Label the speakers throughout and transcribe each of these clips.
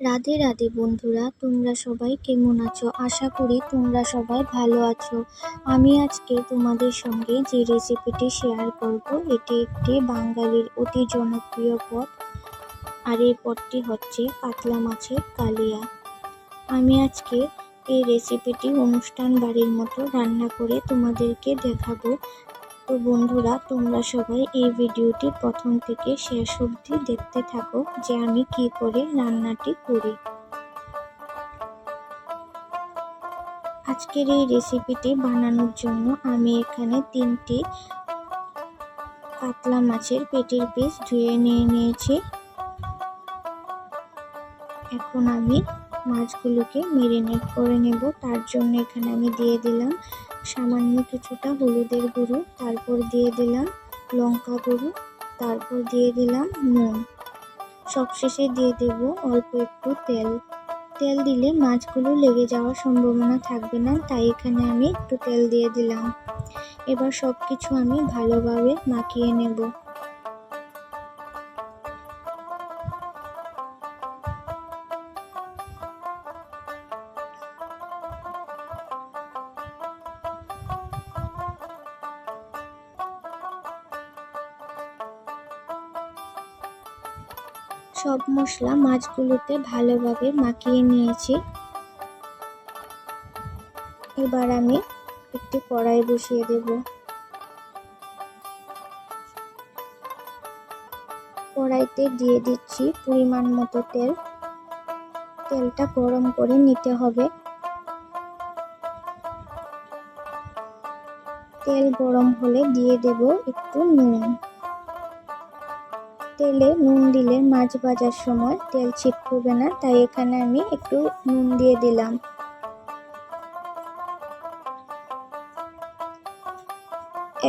Speaker 1: রাধে রাধে বন্ধুরা, তোমরা সবাই কেমন আছো? আশা করি তোমরা সবাই ভালো আছো। আমি আজকে তোমাদের সঙ্গে যে রেসিপিটি শেয়ার করব, এটি একটি বাঙালির অতি জনপ্রিয় পদ। আর এই পদটি হচ্ছে কাতলা মাছের কালিয়া। আমি আজকে এই রেসিপিটি অনুষ্ঠান বাড়ির মতো রান্না করে তোমাদেরকে দেখাবো। তো বন্ধুরা, তোমরা সবাই এই ভিডিওটি প্রথম থেকে শেষ অবধি দেখতে থাকো যে আমি কি করে রান্নাটি করি। আজকের এই রেসিপিটি বানানোর জন্য আমি এখানে তিনটি কাতলা মাছের পেটির পিস ধুয়ে নিয়ে নিয়েছি। এখন আমি মাছগুলোকে মেরিনেট করে নেব। তার জন্য এখানে আমি দিয়ে দিলাম সামান্য কিছুটা হলুদের গুঁড়ো। তারপর দিয়ে দিলাম লঙ্কা গুঁড়ো। তারপর দিয়ে দিলাম নুন। সবশেষে দিয়ে দেব অল্প একটু তেল। তেল দিলে মাছগুলো লেগে যাওয়ার সম্ভাবনা থাকবে না, তাই এখানে আমি একটু তেল দিয়ে দিলাম। এবার সব কিছু আমি ভালোভাবে মাখিয়ে নেব। সব মশলা মাছগুলোতে ভালোভাবে মাখিয়ে নিয়েছি। এবার আমি একটি কড়াই বসিয়ে দেব। কড়াইতে দিয়ে দিচ্ছি পরিমাণ মতো তেল। তেলটা গরম করে নিতে হবে। তেল গরম হলে দিয়ে দেব একটু নুন। তেলে নুন দিলে মাছ ভাজার সময় তেল ছিটকবে না, তাই এখানে আমি একটু নুন দিয়ে দিলাম।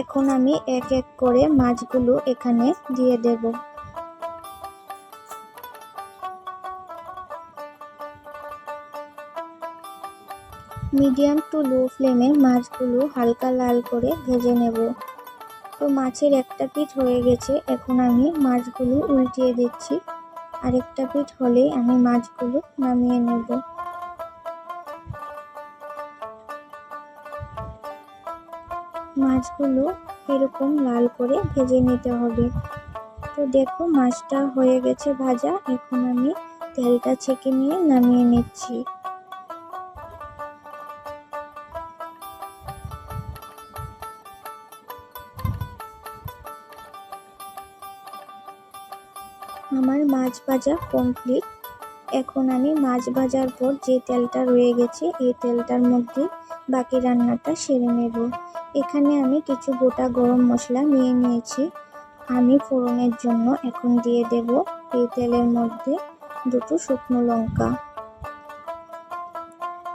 Speaker 1: এখন আমি এক এক করে মাছগুলো এখানে দিয়ে দেব। মিডিয়াম টু লো ফ্লেমে মাছগুলো হালকা লাল করে ভেজে নেব। তো মাছের একটা পিঠ হয়ে গেছে। এখন আমি মাছগুলো উল্টিয়ে দিচ্ছি। আরেকটা পিঠ হলেই আমি মাছগুলো নামিয়ে নেব। মাছগুলো এরকম লাল করে ভেজে নিতে হবে। তো দেখো মাছটা হয়ে গেছে ভাজা। এখন আমি তেলটা ছেঁকে নিয়ে নামিয়ে নিচ্ছি। আমার মাছ ভাজা কমপ্লিট এখন আমি মাছ ভাজার পর যে তেলটা রয়ে গেছে, এই তেলটার মধ্যে বাকি রান্নাটা সেরে নেব। এখানে আমি কিছু গোটা গরম মশলা নিয়ে নিয়েছি। আমি ফোড়নের জন্য এখন দিয়ে দেব এই তেলের মধ্যে দুটো শুকনো লঙ্কা।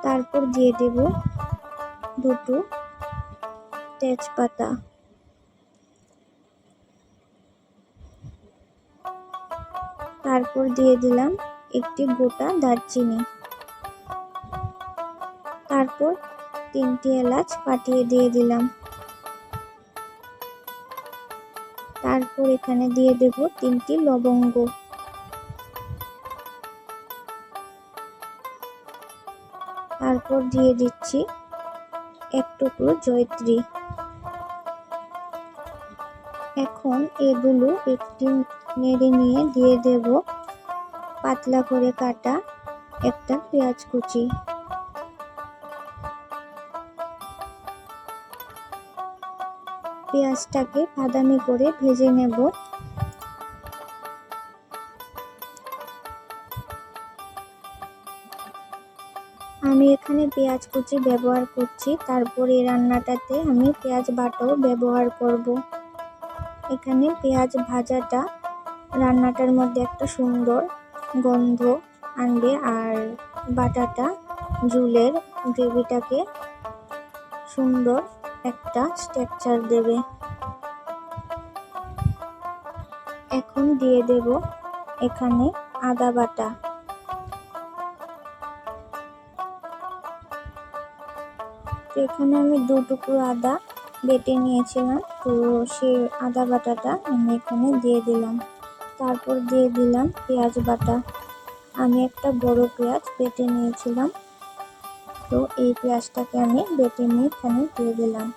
Speaker 1: তারপর দিয়ে দেব দুটো তেজপাতা। তারপর দিয়ে দিলাম একটি গোটা দারচিনি। তারপর তিনটি এলাচ পাঠিয়ে দিয়ে দিলাম। তারপর এখানে দিয়ে দেব তিনটি লবঙ্গ। তারপর দিয়ে দিচ্ছি এক টুকরো জয়ত্রী। এখন এগুলো একটি নেড়ে নিয়ে দিয়ে দেব। পাতলা করে কাটা একটা পেঁয়াজ কুচি। পেঁয়াজটাকে বাদামি করে ভেজে নেব। আমি এখানে পেঁয়াজ কুচি ব্যবহার করছি। তারপর এই রান্নাটাতে আমি পেঁয়াজ বাটাও ব্যবহার করব। এখানে পেঁয়াজ ভাজাটা রান্নাটার মধ্যে একটা সুন্দর গন্ধ আনবে আর বাটাটা, ঝুলের গ্রেভিটাকে সুন্দর একটা স্ট্রাকচার দেবে। এখন দিয়ে দেব এখানে আদা বাটা। এখানে আমি দু টুকরো আদা বেটে নিয়েছিলাম, তো সে আদা বাটাটা আমি এখানে দিয়ে দিলাম। তারপর দিয়ে দিলাম পেঁয়াজ বাটা। আমি একটা বড় পেঁয়াজ বেটে নিয়েছিলাম। তো এই পেঁয়াজটাকে আমি বেটে নিয়ে এখানে দিয়ে দিলাম।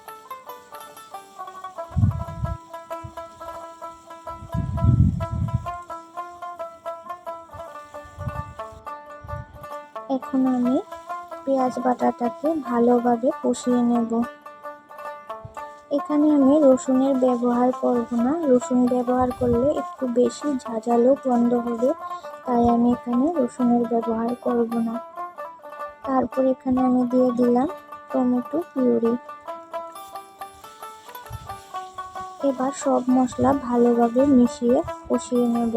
Speaker 1: এখন আমি পেঁয়াজ বাটাটাকে ভালোভাবে কষিয়ে নেব। এখানে আমি রসুনের ব্যবহার করব না। রসুন ব্যবহার করলে একটু বেশি ঝাঁঝালো গন্ধ হবে, তাই আমি এখানে রসুনের ব্যবহার করব না। তারপর এখানে আমি দিয়ে দিলাম টমেটো পিউরি। এবার সব মশলা ভালোভাবে মিশিয়ে কষিয়ে নেব।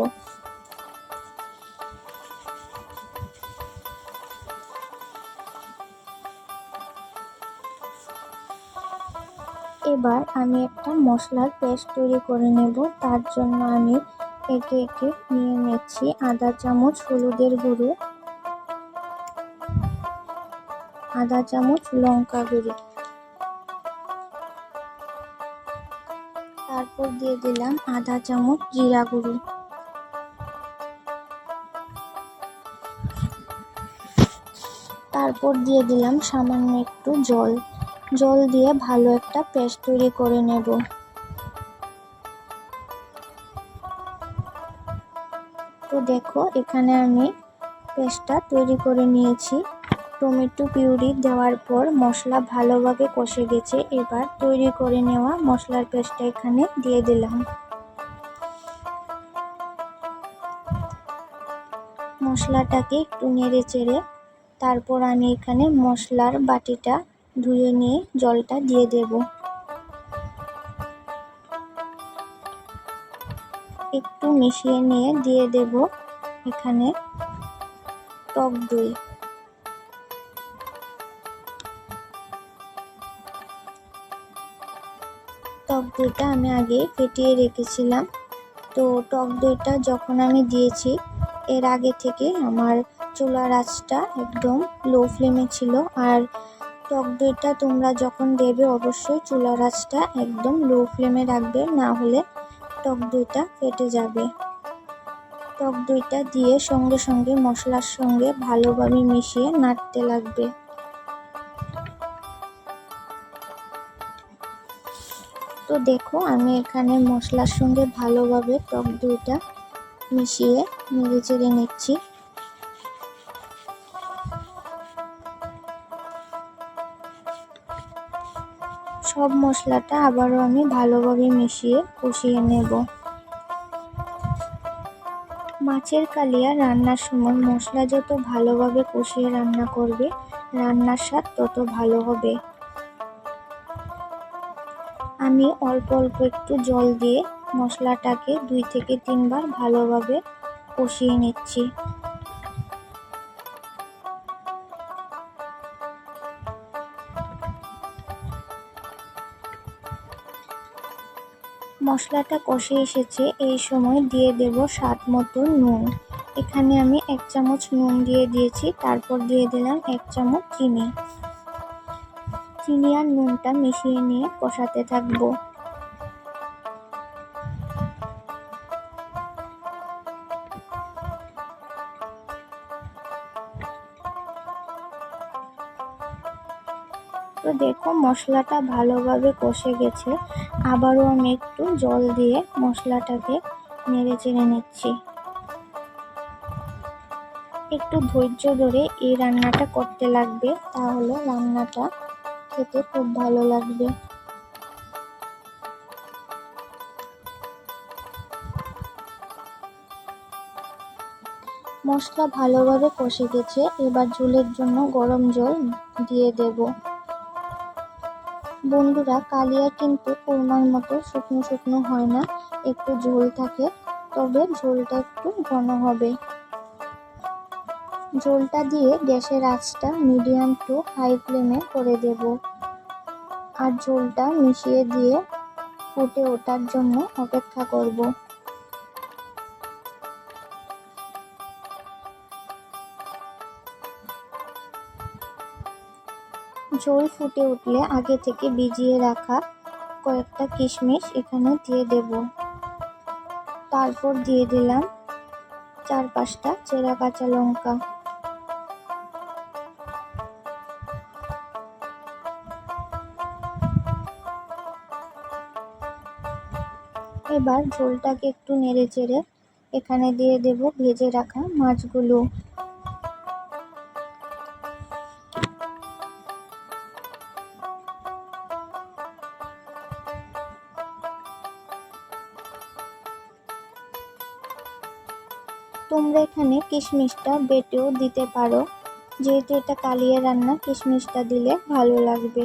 Speaker 1: এবার আমি একটা মশলার পেস্ট তৈরি করে নেব। তার জন্য আমি একে একে নিয়ে নিচ্ছি আধা চামচ হলুদের গুঁড়ো, আধা চামচ লঙ্কা গুঁড়ো। তারপর দিয়ে দিলাম আধা চামচ জিরা গুঁড়ো। তারপর দিয়ে দিলাম সামান্য একটু জল। জল দিয়ে ভালো একটা পেস্ট তৈরি করে নেব। তো দেখো, এখানে আমি পেস্টটা তৈরি করে নিয়েছি। টমেটো পিউরি দেওয়ার পর মশলা ভালোভাবে কষে গেছে। এবার তৈরি করে নেওয়া মশলার পেস্টটা এখানে দিয়ে দিলাম। মশলাটাকে একটু নেড়ে চেড়ে তারপর আমি এখানে মশলার বাটিটা ধুয়ে নিয়ে জলটা দিয়ে দেব। একটু মিশিয়ে নিয়ে দিয়ে দেব এখানে টক দই। টক দইটা আমি আগে ফেটিয়ে রেখেছিলাম। তো টক দইটা যখন আমি দিয়েছি, এর আগে থেকে আমার চুলার আঁচটা একদম লো ফ্লেমে ছিল। আর টক দইটা তোমরা যখন দেবে, অবশ্যই চুলার আঁচটা একদম লো ফ্লেমে রাখবে, না হলে টক দইটা ফেটে যাবে। টক দইটা দিয়ে সঙ্গে সঙ্গে মশলার সঙ্গে ভালোভাবে মিশিয়ে নাড়তে লাগবে। তো দেখো, আমি এখানে মশলার সঙ্গে ভালোভাবে টক দইটা মিশিয়ে নেড়ে চেড়ে নিচ্ছি। সব মশলাটা আবারও আমি ভালোভাবে মিশিয়ে কষিয়ে নেব। মাছের কালিয়া রান্নার সময় মশলা যত ভালোভাবে কষিয়ে রান্না করবে, রান্নার স্বাদ তত ভালো হবে। আমি অল্প অল্প একটু জল দিয়ে মশলাটাকে দুই থেকে তিনবার ভালোভাবে কষিয়ে নিচ্ছি। মশলাটা কষে এসেছে, এই সময় দিয়ে দেব স্বাদ মতো নুন। এখানে আমি এক চামচ নুন দিয়ে দিয়েছি, তারপর দিয়ে দিলাম এক চামচ চিনি। চিনি আর নুনটা মিশিয়ে নিয়ে কষাতে থাকব। তো দেখো মশলাটা ভালোভাবে কষে গেছে। আবারও আমি একটু জল দিয়ে মশলাটাকে নেড়ে চেড়ে নিচ্ছি। একটু ধৈর্য ধরে এই রান্নাটা করতে লাগবে, তাহলে রান্নাটা খেতে খুব ভালো লাগবে। মশলা ভালোভাবে কষে গেছে, এবার ঝোলের জন্য গরম জল দিয়ে দেব। বন্ধুরা, কালিয়া কিন্তু কোরমার মতো শুকনো শুকনো হয় না, একটু ঝোল থাকে, তবে ঝোলটা একটু ঘন হবে। ঝোলটা দিয়ে গ্যাসের আঁচটা মিডিয়াম টু হাই ফ্লেমে করে দেব। আর ঝোলটা মিশিয়ে দিয়ে ফুটে ওঠার জন্য অপেক্ষা করব। ঝোল ফুটে উঠলে আগে থেকে ভিজিয়ে রাখা কয়েকটা কিশমিশ এখানে দিয়ে দেব। তারপর দিয়ে দিলাম চার পাঁচটা চেরা কাঁচা লঙ্কা। এবার ঝোলটাকে একটু নেড়ে চেড়ে এখানে দিয়ে দেব ভেজে রাখা মাছগুলো। তোমরা এখানে কিশমিশটা বেটেও দিতে পারো। যেহেতু এটা কালিয়া রান্না, কিশমিশটা দিলে ভালো লাগবে।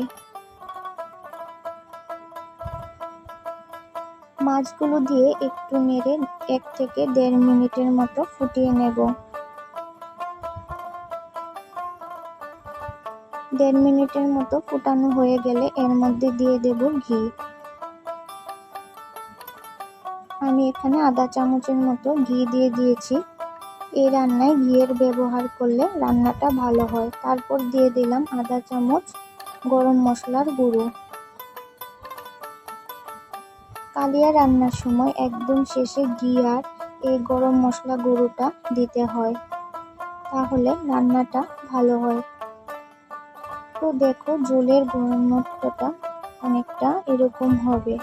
Speaker 1: মাছগুলো দিয়ে একটু নেড়ে এক থেকে দেড় মিনিটের মতো ফুটিয়ে নেব। দেড় মিনিটের মতো ফুটানো হয়ে গেলে এর মধ্যে দিয়ে দেব ঘি। আমি এখানে আধা চামচের মতো ঘি দিয়ে দিয়েছি। এই রান্নায় ঘিয়ের ব্যবহার করলে রান্নাটা ভালো হয়। তারপর দিয়ে দিলাম আধা চামচ গরম মশলার গুঁড়ো। কালিয়া রান্নার সময় একদম শেষে ঘি আর এই গরম মশলা গুঁড়োটা দিতে হয়। তাহলে রান্নাটা ভালো হয়। তো দেখো ঝোলের ঘনত্বটা অনেকটা এরকম হবে।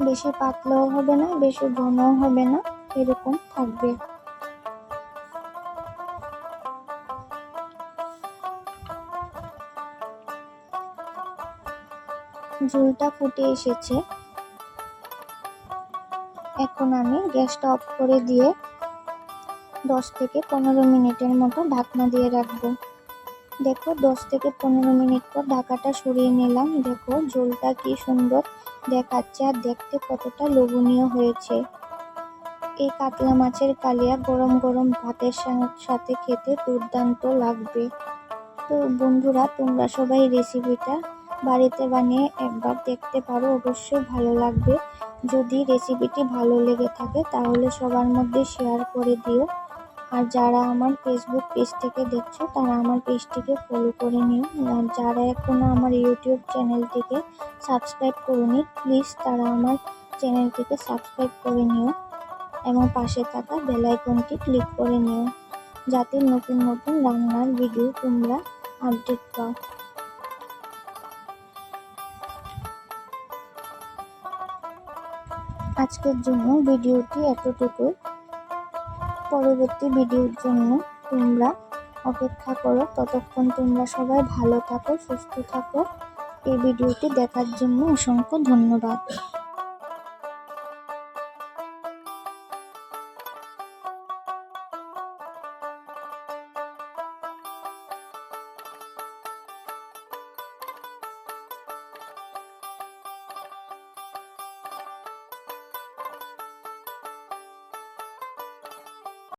Speaker 1: বেশি পাতলাও হবে না, বেশি ঘনও হবে না, এরকম থাকবে। ঝোলটা ফুটে এসেছে। এখন আমি গ্যাসটা অফ করে দিয়ে দশ থেকে পনেরো মিনিটের মতো ঢাকনা দিয়ে রাখব। দেখো, দশ থেকে পনেরো মিনিট পর ঢাকাটা সরিয়ে নিলাম। দেখো ঝোলটা কি সুন্দর দেখাচ্ছে আর দেখতে কতটা লোভনীয় হয়েছে। এই কাতলা মাছের কালিয়া গরম গরম ভাতের সাথে খেতে দুর্দান্ত লাগবে। তো বন্ধুরা, তোমরা সবাই রেসিপিটা বাড়িতে বানিয়ে একবার দেখতে পারো, অবশ্যই ভালো লাগবে। যদি রেসিপিটি ভালো লেগে থাকে, তাহলে সবার মধ্যে শেয়ার করে দিও। আর যারা আমার ফেসবুক পেজ থেকে দেখছ, তারা আমার পেজটিকে ফলো করে নিও। আর যারা এখনও আমার ইউটিউব চ্যানেলটিকে সাবস্ক্রাইব করুনি প্লিজ তারা আমার চ্যানেলটিকে সাবস্ক্রাইব করে নিও। এবং পাশে থাকা বেলাইকনটি ক্লিক করে নিও। যাতে নতুন নতুন রান্নার ভিডিও তোমরা আপডেট পাও। আজকের জন্য ভিডিওটি এতটুকু পরবর্তী ভিডিওর জন্য তোমরা অপেক্ষা করো। ততক্ষণ তোমরা সবাই ভালো থাকো, সুস্থ থাকো। এই ভিডিওটি দেখার জন্য অসংখ্য ধন্যবাদ।